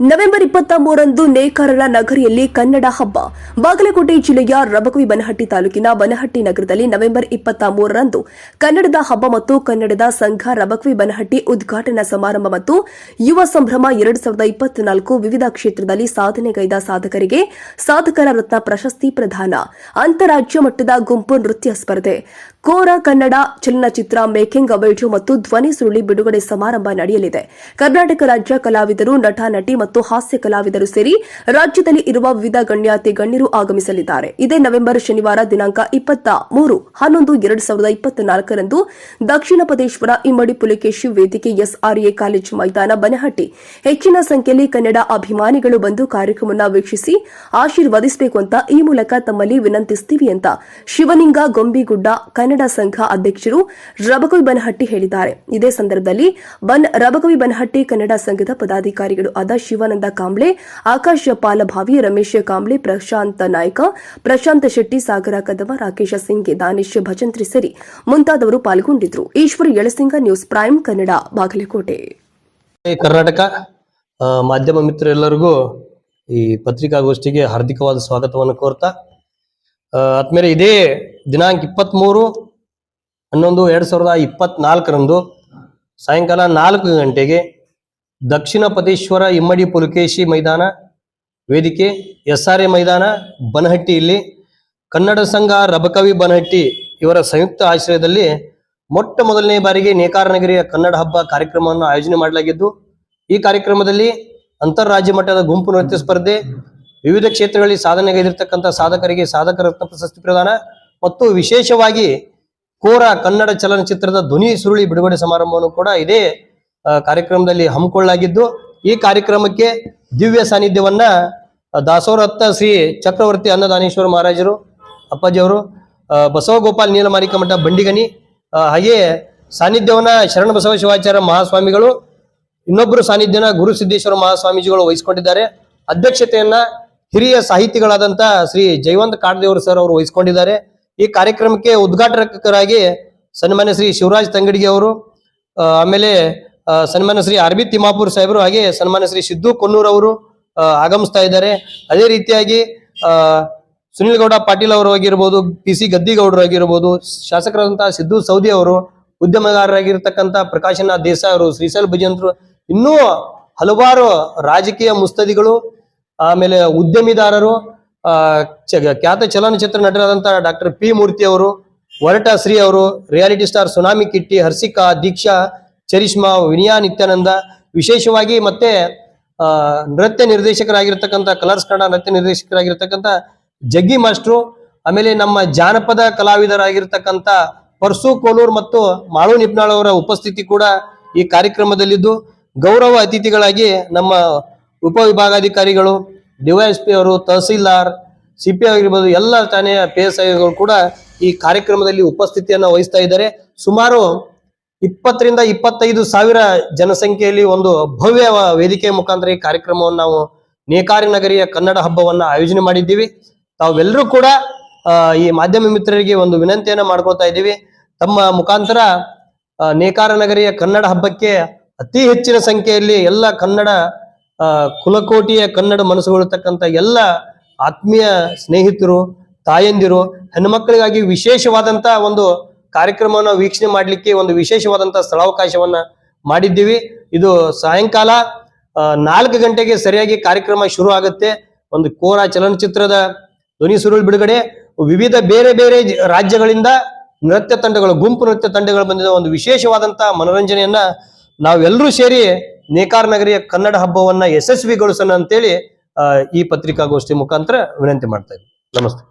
November ಇಪ್ಪತ್ತ ಮೂರಂದು ನೇಕಾರರ ನಗರಿಯಲ್ಲಿ ಕನ್ನಡ ಹಬ್ಬ. ಬಾಗಲಕೋಟೆ ಜಿಲ್ಲೆಯ ರಬಕವಿ ಬನಹಟ್ಟಿ ತಾಲೂಕಿನ ಬನಹಟ್ಟಿ ನಗರದಲ್ಲಿ ನವೆಂಬರ್ ಇಪ್ಪತ್ತ ಮೂರರಂದು ಕನ್ನಡದ ಹಬ್ಬ ಮತ್ತು ಕನ್ನಡದ ಸಂಘ ರಬಕವಿ ಬನಹಟ್ಟಿ ಉದ್ಘಾಟನಾ ಸಮಾರಂಭ ಮತ್ತು ಯುವ ಸಂಭ್ರಮ ಎರಡು ಸಾವಿರದ ಇಪ್ಪತ್ನಾಲ್ಕು ವಿವಿಧ ಕ್ಷೇತ್ರದಲ್ಲಿ ಸಾಧನೆಗೈದ ಸಾಧಕರಿಗೆ ಸಾಧಕರ ರತ್ನ ಪ್ರಶಸ್ತಿ ಪ್ರದಾನ. ಅಂತಾರಾಜ್ಯ ಮಟ್ಟದ ಗುಂಪು ನೃತ್ಯ ಸ್ಪರ್ಧೆ. ಕೋರ ಕನ್ನಡ ಚಲನಚಿತ್ರ ಮೇಕಿಂಗ್ ವಿಡಿಯೋ ಮತ್ತು ಧ್ವನಿ ಸುರುಳಿ ಬಿಡುಗಡೆ ಸಮಾರಂಭ ನಡೆಯಲಿದೆ. ಕರ್ನಾಟಕ ರಾಜ್ಯ ಕಲಾವಿದರು, ನಟ, ನಟಿ ಮತ್ತು ಹಾಸ್ಯ ಕಲಾವಿದರು ಸೇರಿ ರಾಜ್ಯದಲ್ಲಿ ಇರುವ ವಿವಿಧ ಗಣ್ಯಾತಿ ಗಣ್ಯರು ಆಗಮಿಸಲಿದ್ದಾರೆ. ಇದೇ ನವೆಂಬರ್ ಶನಿವಾರ ದಿನಾಂಕ ಇಪ್ಪತ್ತ ಮೂರು, ಹನ್ನೊಂದು, ಎರಡು ಸಾವಿರದ ಇಪ್ಪತ್ನಾಲ್ಕರಂದು ದಕ್ಷಿಣ ಪದೇಶ್ವರ ಇಮ್ಮಡಿ ಪುಲಿಕೇಶಿ ವೇದಿಕೆ ಎಸ್ಆರ್ಎ ಕಾಲೇಜು ಮೈದಾನ, ಬನಹಟ್ಟಿ. ಹೆಚ್ಚಿನ ಸಂಖ್ಯೆಯಲ್ಲಿ ಕನ್ನಡ ಅಭಿಮಾನಿಗಳು ಬಂದು ಕಾರ್ಯಕ್ರಮವನ್ನು ವೀಕ್ಷಿಸಿ ಆಶೀರ್ವದಿಸಬೇಕು ಅಂತ ಈ ಮೂಲಕ ತಮ್ಮಲ್ಲಿ ವಿನಂತಿಸ್ತೀವಿ ಅಂತ ಶಿವನಿಂಗ ಗೊಂಬಿಗುಡ್ಡ, ಕನ್ನಡ ಸಂಘ ಅಧ್ಯಕ್ಷರು ರಬಕವಿ ಬನಹಟ್ಟಿ ಹೇಳಿದ್ದಾರೆ. ಇದೇ ಸಂದರ್ಭದಲ್ಲಿ ಬನ್ ರಬಕವಿ ಬನಹಟ್ಟಿ ಕನ್ನಡ ಸಂಘದ ಪದಾಧಿಕಾರಿಗಳು ಆದ ಶಿವಾನಂದ ಕಾಂಬ್ಳೆ, ಆಕಾಶ ಪಾಲಭಾವಿ ರಮೇಶ್ ಕಾಂಬ್ಳೆ, ಪ್ರಶಾಂತ ನಾಯ್ಕ, ಪ್ರಶಾಂತ ಶೆಟ್ಟಿ, ಸಾಗರ ಕದವ, ರಾಕೇಶ ಸಿಂಗ್, ದಾನಿಶ್ ಭಜಂತ್ರಿ ಸೇರಿ ಮುಂತಾದವರು ಪಾಲ್ಗೊಂಡಿದ್ರು ಈಶ್ವರ್ ಯಳಸಿಂಗ, ನ್ಯೂಸ್ ಪ್ರೈಮ್, ಕನ್ನಡ, ಬಾಗಲಕೋಟೆ. ಕರ್ನಾಟಕ ಮಾಧ್ಯಮ ಮಿತ್ರರೆಲ್ಲರಿಗೂ ಈ ಪತ್ರಿಕಾಗೋಷ್ಠಿಗೆ ಹಾರ್ದಿಕವಾದ ಸ್ವಾಗತವನ್ನು ಕೋರ್ತಾ ಆದ್ಮೇಲೆ ಇದೇ ದಿನಾಂಕ ಇಪ್ಪತ್ತ್ಮೂರು ಹನ್ನೊಂದು, ಎರಡು ಸಾವಿರದ ಇಪ್ಪತ್ನಾಲ್ಕರಂದು ಸಾಯಂಕಾಲ ನಾಲ್ಕು ಗಂಟೆಗೆ ದಕ್ಷಿಣ ಪದೇಶ್ವರ ಇಮ್ಮಡಿ ಪುಲಕೇಶಿ ಮೈದಾನ ವೇದಿಕೆ ಎಸ್ ಆರ್ ಎ ಮೈದಾನ ಬನಹಟ್ಟಿಯಲ್ಲಿ ಕನ್ನಡ ಸಂಘ, ರಬಕವಿ ಬನಹಟ್ಟಿ ಇವರ ಸಂಯುಕ್ತ ಆಶ್ರಯದಲ್ಲಿ ಮೊಟ್ಟ ಮೊದಲನೇ ಬಾರಿಗೆ ನೇಕಾರನಗಿರಿಯ ಕನ್ನಡ ಹಬ್ಬ ಕಾರ್ಯಕ್ರಮವನ್ನು ಆಯೋಜನೆ ಮಾಡಲಾಗಿದ್ದು, ಈ ಕಾರ್ಯಕ್ರಮದಲ್ಲಿ ಅಂತಾರಾಜ್ಯ ಮಟ್ಟದ ಗುಂಪು ನೃತ್ಯ ಸ್ಪರ್ಧೆ, ವಿವಿಧ ಕ್ಷೇತ್ರಗಳಲ್ಲಿ ಸಾಧನೆಗೈದಿರ್ತಕ್ಕಂಥ ಸಾಧಕರಿಗೆ ಸಾಧಕ ರತ್ನ ಪ್ರಶಸ್ತಿ ಪ್ರದಾನ ಮತ್ತು ವಿಶೇಷವಾಗಿ ಕೋರ ಕನ್ನಡ ಚಲನಚಿತ್ರದ ಧ್ವನಿ ಸುರುಳಿ ಬಿಡುಗಡೆ ಸಮಾರಂಭವನ್ನು ಕೂಡ ಇದೇ ಕಾರ್ಯಕ್ರಮದಲ್ಲಿ ಹಮ್ಮಿಕೊಳ್ಳಲಾಗಿದ್ದು, ಈ ಕಾರ್ಯಕ್ರಮಕ್ಕೆ ದಿವ್ಯ ಸಾನ್ನಿಧ್ಯವನ್ನ ದಾಸೋರತ್ತ ಶ್ರೀ ಚಕ್ರವರ್ತಿ ಅನ್ನದಾನೇಶ್ವರ ಮಹಾರಾಜರು ಅಪ್ಪಾಜಿಯವರು ಬಸವಗೋಪಾಲ್ ನೀಲಮಾರಿಕ ಮಠ ಬಂಡಿಗನಿ ಹಾಗೆಯೇ ಸಾನ್ನಿಧ್ಯವನ್ನ ಶರಣ ಬಸವ ಶಿವಾಚಾರ್ಯ ಮಹಾಸ್ವಾಮಿಗಳು ಇನ್ನೊಬ್ಬರು ಸಾನ್ನಿಧ್ಯನ ಗುರು ಸಿದ್ದೇಶ್ವರ ಮಹಾಸ್ವಾಮೀಜಿಗಳು ವಹಿಸಿಕೊಂಡಿದ್ದಾರೆ. ಅಧ್ಯಕ್ಷತೆಯನ್ನ ಹಿರಿಯ ಸಾಹಿತಿಗಳಾದಂತ ಶ್ರೀ ಜಯವಂತ ಕಾಡದೇವರು ಸರ್ ಅವರು ವಹಿಸಿಕೊಂಡಿದ್ದಾರೆ. ಈ ಕಾರ್ಯಕ್ರಮಕ್ಕೆ ಉದ್ಘಾಟಕರಾಗಿ ಸನ್ಮಾನ್ಯ ಶ್ರೀ ಶಿವರಾಜ್ ತಂಗಡಿಗೆ ಅವರು ಆಮೇಲೆ ಸನ್ಮಾನ್ಯ ಶ್ರೀ ಆರ್ ತಿಮ್ಮಾಪುರ್ ಸಾಹೇಬರು ಹಾಗೆ ಸನ್ಮಾನ್ಯ ಶ್ರೀ ಸಿದ್ದು ಕೊನ್ನೂರ್ ಅವರು ಆಗಮಿಸ್ತಾ ಇದ್ದಾರೆ. ಅದೇ ರೀತಿಯಾಗಿ ಸುನಿಲ್ ಗೌಡ ಪಾಟೀಲ್ ಅವರು ಆಗಿರ್ಬೋದು, ಪಿ ಸಿ ಗದ್ದಿಗೌಡರು ಆಗಿರ್ಬೋದು, ಶಾಸಕರಾದಂತಹ ಸಿದ್ದು ಸೌದಿ ಅವರು, ಉದ್ಯಮಗಾರರಾಗಿರ್ತಕ್ಕಂಥ ಪ್ರಕಾಶನ ದೇಸಾಯಿ ಅವರು, ಶ್ರೀಶೈಲ್ ಭಜಂತರು, ಇನ್ನೂ ಹಲವಾರು ರಾಜಕೀಯ ಮುಸ್ತದಿಗಳು, ಆಮೇಲೆ ಉದ್ಯಮಿದಾರರು ಖ್ಯಾತ ಚಲನಚಿತ್ರ ನಟರಾದಂತಹ ಡಾಕ್ಟರ್ ಪಿ ಮೂರ್ತಿ ಅವರು ವರಟ ಶ್ರೀ ಅವರು, reality star tsunami Kitty, Harshika, Deeksha, Charishma, Viniya Nityananda, ವಿಶೇಷವಾಗಿ ಮತ್ತೆ ನೃತ್ಯ ನಿರ್ದೇಶಕರಾಗಿರ್ತಕ್ಕಂಥ, ಕಲರ್ಸ್ ಕನ್ನಡ ನೃತ್ಯ ನಿರ್ದೇಶಕರಾಗಿರ್ತಕ್ಕಂಥ ಜಗ್ಗಿ ಮಾಸ್ಟ್ರು ಆಮೇಲೆ ನಮ್ಮ ಜಾನಪದ ಕಲಾವಿದರಾಗಿರ್ತಕ್ಕಂಥ ಪರ್ಸು ಕೋಲೂರ್ ಮತ್ತು ಮಾಳು ನಿಪ್ನಾಳ್ ಅವರ ಉಪಸ್ಥಿತಿ ಕೂಡ ಈ ಕಾರ್ಯಕ್ರಮದಲ್ಲಿದ್ದು ಗೌರವ ಅತಿಥಿಗಳಾಗಿ ನಮ್ಮ ಉಪವಿಭಾಗಾಧಿಕಾರಿಗಳು ಡಿವೈಎಸ್ಪಿ ಅವರು, ತಹಸೀಲ್ದಾರ್, ಸಿ ಪಿ ಆಗಿರ್ಬೋದು, ಎಲ್ಲ ಠಾಣೆಯ ಪಿ ಎಸ್ ಐಗಳು ಕೂಡ ಈ ಕಾರ್ಯಕ್ರಮದಲ್ಲಿ ಉಪಸ್ಥಿತಿಯನ್ನು ವಹಿಸ್ತಾ ಇದ್ದಾರೆ. ಸುಮಾರು ಇಪ್ಪತ್ತರಿಂದ ಇಪ್ಪತ್ತೈದು ಸಾವಿರ ಜನಸಂಖ್ಯೆಯಲ್ಲಿ ಒಂದು ಭವ್ಯ ವೇದಿಕೆ ಮುಖಾಂತರ ಈ ಕಾರ್ಯಕ್ರಮವನ್ನು ನಾವು ನೇಕಾರಿ ನಗರಿಯ ಕನ್ನಡ ಹಬ್ಬವನ್ನು ಆಯೋಜನೆ ಮಾಡಿದ್ದೀವಿ. ತಾವೆಲ್ಲರೂ ಕೂಡ ಈ ಮಾಧ್ಯಮ ಮಿತ್ರರಿಗೆ ಒಂದು ವಿನಂತಿಯನ್ನು ಮಾಡ್ಕೊತಾ ಇದ್ದೀವಿ. ತಮ್ಮ ಮುಖಾಂತರ ನೇಕಾರ ನಗರಿಯ ಕನ್ನಡ ಹಬ್ಬಕ್ಕೆ ಅತಿ ಹೆಚ್ಚಿನ ಸಂಖ್ಯೆಯಲ್ಲಿ ಎಲ್ಲ ಕನ್ನಡ ಕುಲಕೋಟಿಯ ಕನ್ನಡ ಮನಸ್ಸುಗೊಳ್ತಕ್ಕಂಥ ಎಲ್ಲ ಆತ್ಮೀಯ ಸ್ನೇಹಿತರು, ತಾಯಂದಿರು, ಹೆಣ್ಮಕ್ಳಿಗಾಗಿ ವಿಶೇಷವಾದಂತ ಒಂದು ಕಾರ್ಯಕ್ರಮವನ್ನು ವೀಕ್ಷಣೆ ಮಾಡಲಿಕ್ಕೆ ಒಂದು ವಿಶೇಷವಾದಂತ ಸ್ಥಳಾವಕಾಶವನ್ನ ಮಾಡಿದ್ದೀವಿ. ಇದು ಸಾಯಂಕಾಲ ನಾಲ್ಕು ಗಂಟೆಗೆ ಸರಿಯಾಗಿ ಕಾರ್ಯಕ್ರಮ ಶುರು ಆಗುತ್ತೆ. ಒಂದು ಕೋರ ಚಲನಚಿತ್ರದ ಧ್ವನಿ ಸುರುಳು ಬಿಡುಗಡೆ. ವಿವಿಧ ಬೇರೆ ಬೇರೆ ರಾಜ್ಯಗಳಿಂದ ನೃತ್ಯ ತಂಡಗಳು, ಗುಂಪು ನೃತ್ಯ ತಂಡಗಳು ಬಂದಿದ. ಒಂದು ವಿಶೇಷವಾದಂತ ಮನೋರಂಜನೆಯನ್ನ ನಾವೆಲ್ಲರೂ ಸೇರಿ ನೇಕಾರ್ ನಗರಿಯ ಕನ್ನಡ ಹಬ್ಬವನ್ನ ಯಶಸ್ವಿಗೊಳಿಸೋಣ ಅಂತೇಳಿ ಈ ಪತ್ರಿಕಾಗೋಷ್ಠಿ ಮುಖಾಂತರ ವಿನಂತಿ ಮಾಡ್ತಾ ನಮಸ್ತೆ.